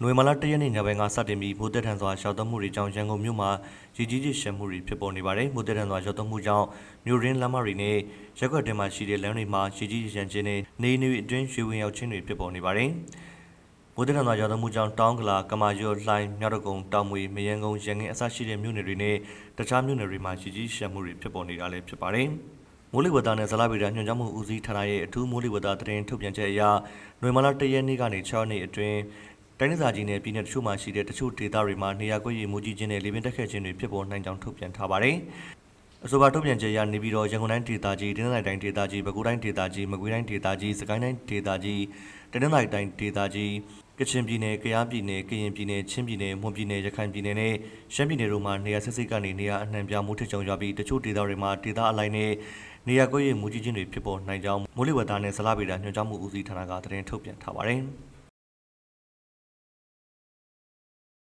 နိုဝင်ဘာလ၁ရက်နေ့ညပိုင်းကစတင်ပြီးမိုးတက်ထန်စွာရှောက်သွန်းမှုတွေကြောင့်ရန်ကုန်မြို့မှာရည်ကြီးကြီးရှမ်းမှုတွေဖြစ်ပေါ်နေပါတယ်။မိုးတက်ထန်စွာရှောက်သွန်းမှုကြောင့်မြို့ရင်းလမ်းမတွေနဲ့ရက်ွက်တင်မှာရှိတဲ့လမ်းတွေမှာရည်ကြီးရန်ချင်းနဲ့နေနေအတွင်းရွှေဝင်ရောက်ခြင်းတွေဖြစ်ပေါ်နေပါတယ်။မိုးတက်ထန်စွာရှောက်သွန်းမှုကြောင့်တောင်းကလာကမာကျော်လှိုင်းမြောက်တကုံတောင်မွေမရန်ကုန်ရန်ကင်းအစရှိတဲ့မြို့နယ်တွေနဲ့တခြားမြို့နယ်တွေမှာရည်ကြီးရှမ်းမှုတွေဖြစ်ပေါ်နေတာလည်းဖြစ်ပါတယ်။မိုးလေဝသနဲ့ဇလဗေဒညွှန်ကြားမှုဦးစီးဌာနရဲ့အထူးမိုးလေဝသသတင်းထုတ်ပြန်ချက်အရနိုဝင်ဘာလ၁ရက်နေ့ကနေ6ရက်နေ့အတွင်း တိုင်းဒေသကြီးနယ်ပြည်နယ်တချို့မှာရှိတဲ့တချို့ဒေသတွေမှာနေရာကွက်ရည်မူကြီးခြင်းနဲ့လေပြင်းတက်ခတ်ခြင်းတွေဖြစ်ပေါ်နိုင်ကြောင်းထုတ်ပြန်ထားပါတယ်။အဆိုပါထုတ်ပြန်ချက်အရနေပြည်တော်ရန်ကုန်တိုင်းဒေသကြီးဒင်းနိုင်တိုင်းဒေသကြီးပဲခူးတိုင်းဒေသကြီးမကွေးတိုင်းဒေသကြီးစကိုင်းတိုင်းဒေသကြီးတနင်္သာရီတိုင်းဒေသကြီးကချင်ပြည်နယ်ကယားပြည်နယ်ကရင်ပြည်နယ်ချင်းပြည်နယ်မွန်ပြည်နယ်ရခိုင်ပြည်နယ်နဲ့ရှမ်းပြည်နယ်တို့မှာနေရာဆက်စစ်ကနေနေရာအနှံပြမှုထစ်ချုံရွာပြီးတချို့ဒေသတွေမှာဒေသအလိုက်နဲ့နေရာကွက်ရည်မူကြီးခြင်းတွေဖြစ်ပေါ်နိုင်ကြောင်းမိုးလေဝသနဲ့ဇလဗေဒညွှန်ကြားမှုဦးစီးဌာနကသတင်းထုတ်ပြန်ထားပါတယ်။